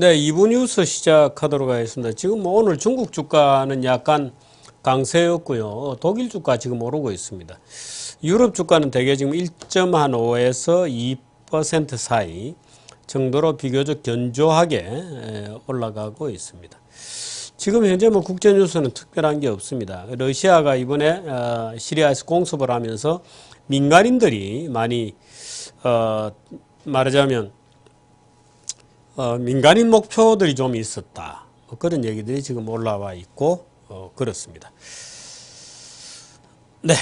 네, 2부 뉴스 시작하도록 하겠습니다. 지금 뭐 오늘 중국 주가는 약간 강세였고요. 독일 주가 지금 오르고 있습니다. 유럽 주가는 대개 지금 1.5에서 2% 사이 정도로 비교적 견조하게 올라가고 있습니다. 지금 현재 뭐 국제 뉴스는 특별한 게 없습니다. 러시아가 이번에 어, 시리아에서 공습을 하면서 민간인들이 많이 어, 말하자면 어, 민간인 목표들이 좀 있었다. 뭐 그런 얘기들이 지금 올라와 있고 어, 그렇습니다. 네,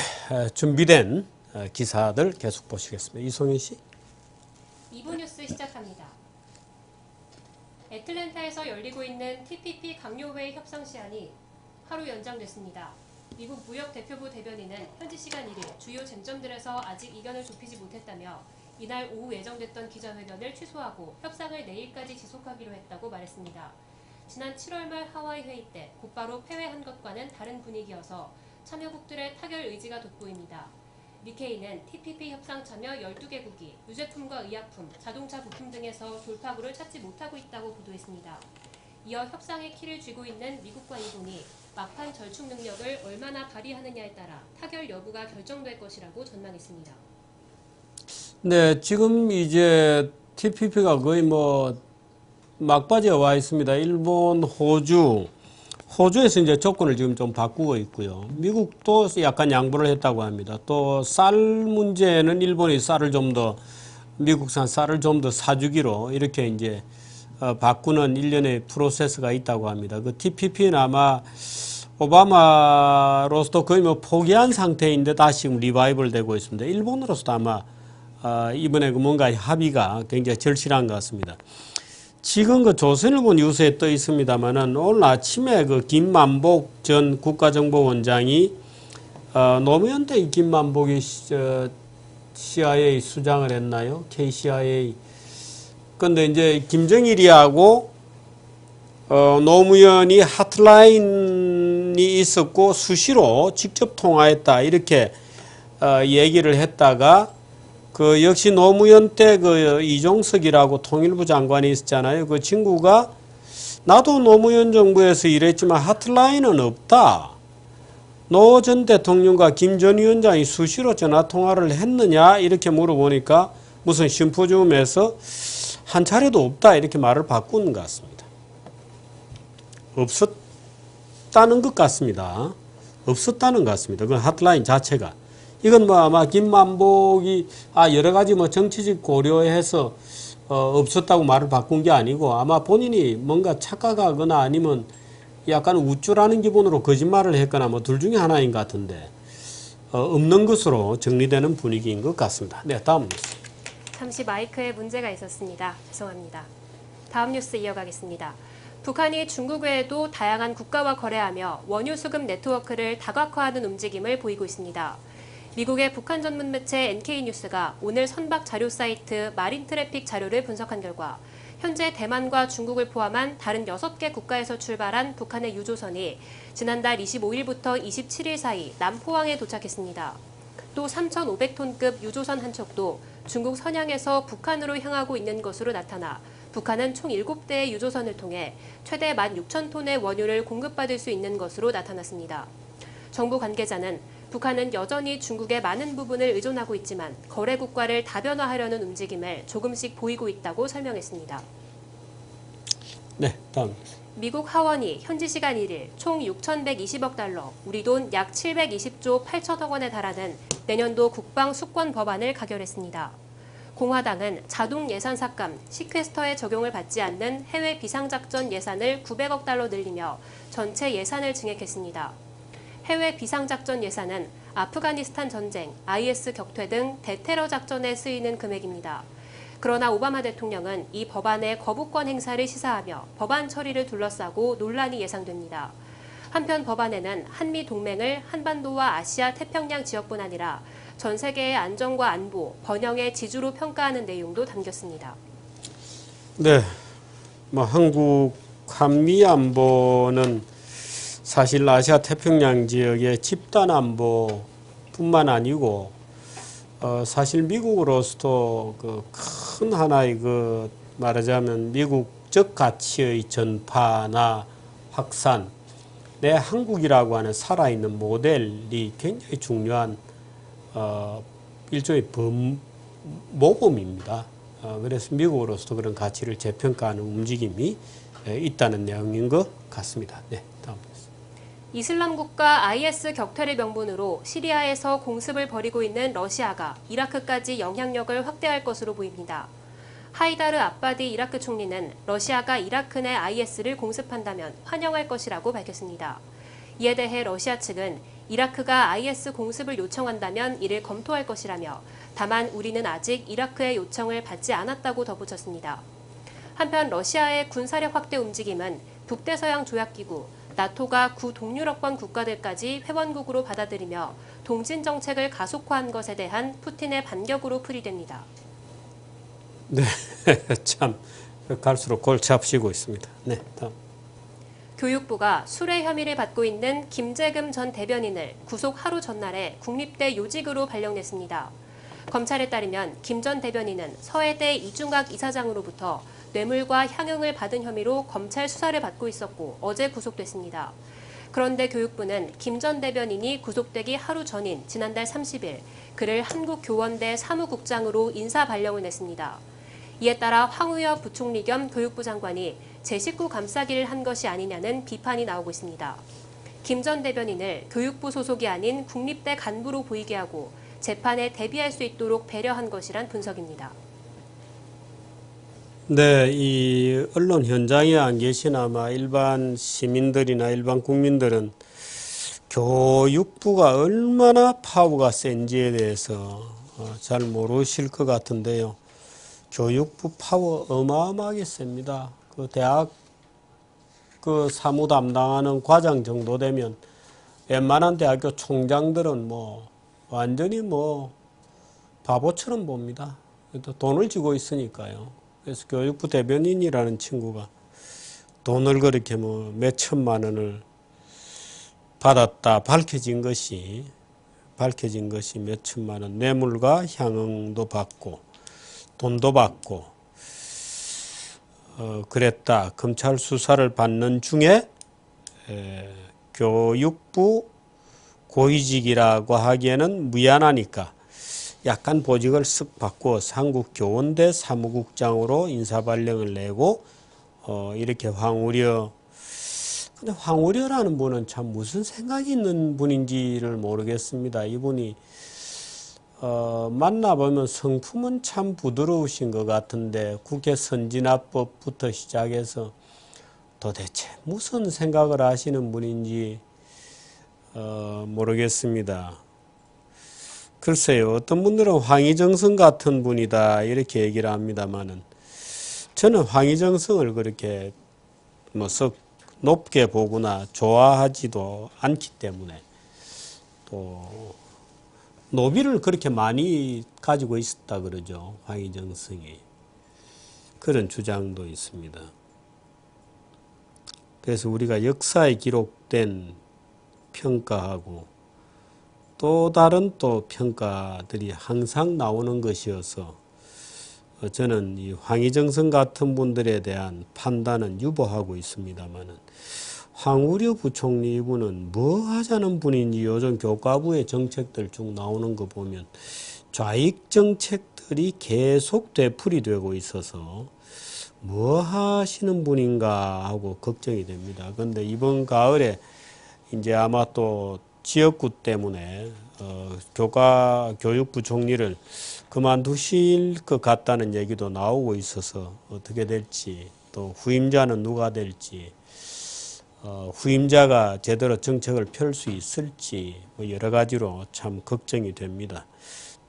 준비된 기사들 계속 보시겠습니다. 이송희 씨. 2부 뉴스 시작합니다. 애틀랜타에서 열리고 있는 TPP 강요회 협상 시한이 하루 연장됐습니다. 미국 무역 대표부 대변인은 현지 시간 1일 주요 쟁점들에서 아직 이견을 좁히지 못했다며 이날 오후 예정됐던 기자회견을 취소하고 협상을 내일까지 지속하기로 했다고 말했습니다. 지난 7월 말 하와이 회의 때 곧바로 폐회한 것과는 다른 분위기여서 참여국들의 타결 의지가 돋보입니다. 니케이는 TPP 협상 참여 12개국이 유제품과 의약품, 자동차 부품 등에서 돌파구를 찾지 못하고 있다고 보도했습니다. 이어 협상의 키를 쥐고 있는 미국과 일본이 막판 절충 능력을 얼마나 발휘하느냐에 따라 타결 여부가 결정될 것이라고 전망했습니다. 네, 지금 이제 TPP가 거의 뭐 막바지에 와 있습니다. 일본, 호주, 호주에서 이제 조건을 지금 좀 바꾸고 있고요. 미국도 약간 양보를 했다고 합니다. 또 쌀 문제는 일본이 쌀을 좀 더 미국산 쌀을 좀 더 사주기로 이렇게 이제 어, 바꾸는 일련의 프로세스가 있다고 합니다. 그 TPP는 아마 오바마로서도 거의 뭐 포기한 상태인데 다시 리바이벌 되고 있습니다. 일본으로서도 아마 어, 이번에 그 뭔가 합의가 굉장히 절실한 것 같습니다. 지금 그 조선일보 뉴스에 떠 있습니다만은 오늘 아침에 그 김만복 전 국가정보원장이 어, 노무현 때 김만복이 CIA 수장을 했나요? KCIA. 근데 이제 김정일이하고 어, 노무현이 하트라인이 있었고 수시로 직접 통화했다 이렇게 어, 얘기를 했다가 그 역시 노무현 때 그 이종석이라고 통일부 장관이 있었잖아요. 그 친구가 나도 노무현 정부에서 일했지만 하트라인은 없다. 노 전 대통령과 김 전 위원장이 수시로 전화 통화를 했느냐 이렇게 물어보니까 무슨 심포지움에서 한 차례도 없다 이렇게 말을 바꾼 것 같습니다. 없었다는 것 같습니다. 없었다는 것 같습니다. 그 하트라인 자체가. 이건 뭐 아마 김만복이 아 여러 가지 뭐 정치적 고려해서 어 없었다고 말을 바꾼 게 아니고 아마 본인이 뭔가 착각하거나 아니면 약간 우쭐하는 기분으로 거짓말을 했거나 뭐 둘 중에 하나인 것 같은데 어 없는 것으로 정리되는 분위기인 것 같습니다. 네, 다음 뉴스. 잠시 마이크에 문제가 있었습니다. 죄송합니다. 다음 뉴스 이어가겠습니다. 북한이 중국 외에도 다양한 국가와 거래하며 원유 수급 네트워크를 다각화하는 움직임을 보이고 있습니다. 미국의 북한 전문 매체 NK뉴스가 오늘 선박 자료 사이트 마린 트래픽 자료를 분석한 결과 현재 대만과 중국을 포함한 다른 6개 국가에서 출발한 북한의 유조선이 지난달 25일부터 27일 사이 남포항에 도착했습니다. 또 3,500톤급 유조선 한 척도 중국 선양에서 북한으로 향하고 있는 것으로 나타나 북한은 총 7대의 유조선을 통해 최대 16,000톤의 원유를 공급받을 수 있는 것으로 나타났습니다. 정부 관계자는 북한은 여전히 중국의 많은 부분을 의존하고 있지만 거래 국가를 다변화하려는 움직임을 조금씩 보이고 있다고 설명했습니다. 네, 다음. 미국 하원이 현지 시간 1일 총 6,120억 달러, 우리 돈 약 720조 8천억 원에 달하는 내년도 국방 수권 법안을 가결했습니다. 공화당은 자동 예산 삭감, 시퀘스터의 적용을 받지 않는 해외 비상작전 예산을 900억 달러 늘리며 전체 예산을 증액했습니다. 해외 비상작전 예산은 아프가니스탄 전쟁, IS 격퇴 등 대테러 작전에 쓰이는 금액입니다. 그러나 오바마 대통령은 이 법안의 거부권 행사를 시사하며 법안 처리를 둘러싸고 논란이 예상됩니다. 한편 법안에는 한미 동맹을 한반도와 아시아 태평양 지역뿐 아니라 전 세계의 안정과 안보, 번영의 지주로 평가하는 내용도 담겼습니다. 네, 뭐 한국 한미 안보는 사실 아시아 태평양 지역의 집단 안보뿐만 아니고 어 사실 미국으로서도 그 큰 하나의 그 말하자면 미국 국적 가치의 전파나 확산, 내 한국이라고 하는 살아있는 모델이 굉장히 중요한 어, 일종의 범, 모범입니다. 어, 그래서 미국으로서도 그런 가치를 재평가하는 움직임이 에, 있다는 내용인 것 같습니다. 네. 이슬람 국가 IS 격퇴를 명분으로 시리아에서 공습을 벌이고 있는 러시아가 이라크까지 영향력을 확대할 것으로 보입니다. 하이다르 아바디 이라크 총리는 러시아가 이라크 내 IS를 공습한다면 환영할 것이라고 밝혔습니다. 이에 대해 러시아 측은 이라크가 IS 공습을 요청한다면 이를 검토할 것이라며 다만 우리는 아직 이라크의 요청을 받지 않았다고 덧붙였습니다. 한편 러시아의 군사력 확대 움직임은 북대서양 조약기구, 나토가 구 동유럽권 국가들까지 회원국으로 받아들이며 동진 정책을 가속화한 것에 대한 푸틴의 반격으로 풀이됩니다. 참 갈수록 골치 아프시고 있습니다. 네, 다음. 교육부가 술의 혐의를 받고 있는 김재금 전 대변인을 구속 하루 전날에 국립대 요직으로 발령냈습니다. 검찰에 따르면 김 전 대변인은 서해대 이중학 이사장으로부터 뇌물과 향응을 받은 혐의로 검찰 수사를 받고 있었고 어제 구속됐습니다. 그런데 교육부는 김 전 대변인이 구속되기 하루 전인 지난달 30일 그를 한국교원대 사무국장으로 인사 발령을 냈습니다. 이에 따라 황우여 부총리 겸 교육부 장관이 제 식구 감싸기를 한 것이 아니냐는 비판이 나오고 있습니다. 김 전 대변인을 교육부 소속이 아닌 국립대 간부로 보이게 하고 재판에 대비할 수 있도록 배려한 것이란 분석입니다. 네, 이 언론 현장에 안 계신 아마 일반 시민들이나 일반 국민들은 교육부가 얼마나 파워가 센지에 대해서 어, 잘 모르실 것 같은데요. 교육부 파워 어마어마하게 셉니다. 그 대학 그 사무 담당하는 과장 정도 되면 웬만한 대학교 총장들은 뭐 완전히 뭐 바보처럼 봅니다. 또 돈을 쥐고 있으니까요. 그래서 교육부 대변인이라는 친구가 돈을 그렇게 뭐 몇천만 원을 받았다 밝혀진 것이 밝혀진 것이 몇천만 원 뇌물과 향응도 받고 돈도 받고 어, 그랬다 검찰 수사를 받는 중에 에, 교육부 고위직이라고 하기에는 미안하니까 약간 보직을 쓱 바꾸어 한국 교원대 사무국장으로 인사발령을 내고 어, 이렇게 황우려 근데 황우려라는 분은 참 무슨 생각이 있는 분인지를 모르겠습니다. 이분이 어, 만나보면 성품은 참 부드러우신 것 같은데 국회 선진화법부터 시작해서 도대체 무슨 생각을 하시는 분인지 어, 모르겠습니다. 글쎄요, 어떤 분들은 황희정성 같은 분이다 이렇게 얘기를 합니다만은 저는 황희정성을 그렇게 뭐썩 높게 보거나 좋아하지도 않기 때문에 또 노비를 그렇게 많이 가지고 있었다 그러죠 황희정성이 그런 주장도 있습니다. 그래서 우리가 역사에 기록된 평가하고 또 다른 또 평가들이 항상 나오는 것이어서 어, 저는 이 황희정성 같은 분들에 대한 판단은 유보하고 있습니다만은 황우려 부총리 이분은 뭐 하자는 분인지 요즘 교과부의 정책들 쭉 나오는 거 보면 좌익 정책들이 계속 되풀이 되고 있어서 뭐 하시는 분인가 하고 걱정이 됩니다. 그런데 이번 가을에 이제 아마 또 지역구 때문에 어, 교과 교육부 총리를 그만두실 것 같다는 얘기도 나오고 있어서 어떻게 될지 또 후임자는 누가 될지 어, 후임자가 제대로 정책을 펼 수 있을지 뭐 여러 가지로 참 걱정이 됩니다.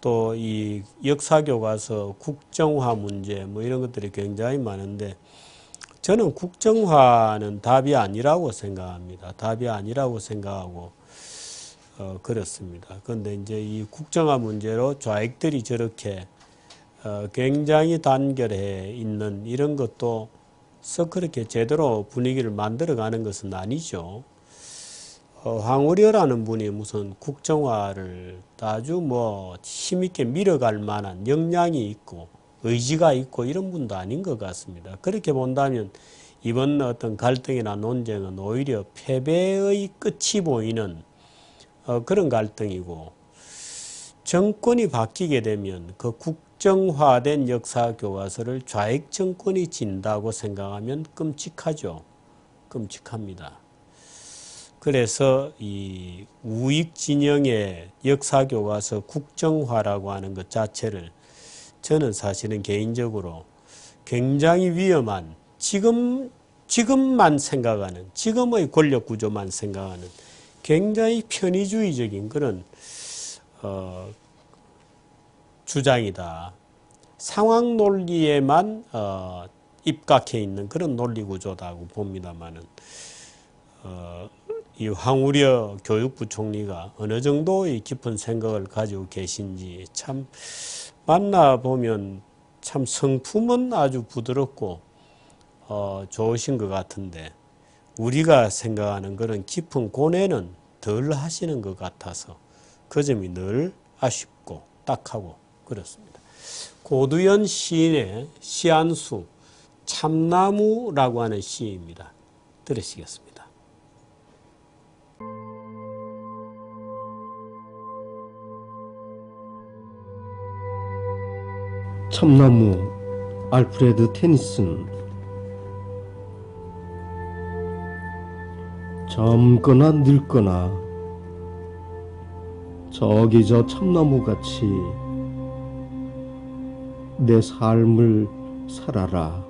또 이 역사 교과서 국정화 문제 뭐 이런 것들이 굉장히 많은데 저는 국정화는 답이 아니라고 생각합니다. 답이 아니라고 생각하고 어, 그렇습니다. 그런데 이제 이 국정화 문제로 좌익들이 저렇게 어, 굉장히 단결해 있는 이런 것도 썩 그렇게 제대로 분위기를 만들어가는 것은 아니죠. 어, 황우려라는 분이 무슨 국정화를 아주 뭐 힘있게 밀어갈 만한 역량이 있고 의지가 있고 이런 분도 아닌 것 같습니다. 그렇게 본다면 이번 어떤 갈등이나 논쟁은 오히려 패배의 끝이 보이는 어, 그런 갈등이고 정권이 바뀌게 되면 그 국정화된 역사 교과서를 좌익 정권이 진다고 생각하면 끔찍하죠. 끔찍합니다. 그래서 이 우익 진영의 역사 교과서 국정화라고 하는 것 자체를 저는 사실은 개인적으로 굉장히 위험한 지금 지금만 생각하는 지금의 권력 구조만 생각하는 굉장히 편의주의적인 그런 어, 주장이다. 상황 논리에만 어, 입각해 있는 그런 논리 구조다고 봅니다만은 어, 이 황우려 교육부 총리가 어느 정도의 깊은 생각을 가지고 계신지 참 만나 보면 참 성품은 아주 부드럽고 어, 좋으신 것 같은데 우리가 생각하는 그런 깊은 고뇌는 덜 하시는 것 같아서 그 점이 늘 아쉽고 딱하고 그렇습니다. 고두연 시인의 시안수 참나무라고 하는 시입니다. 들으시겠습니다. 참나무 알프레드 테니슨 젊거나 늙거나 저기 저 참나무 같이 내 삶을 살아라.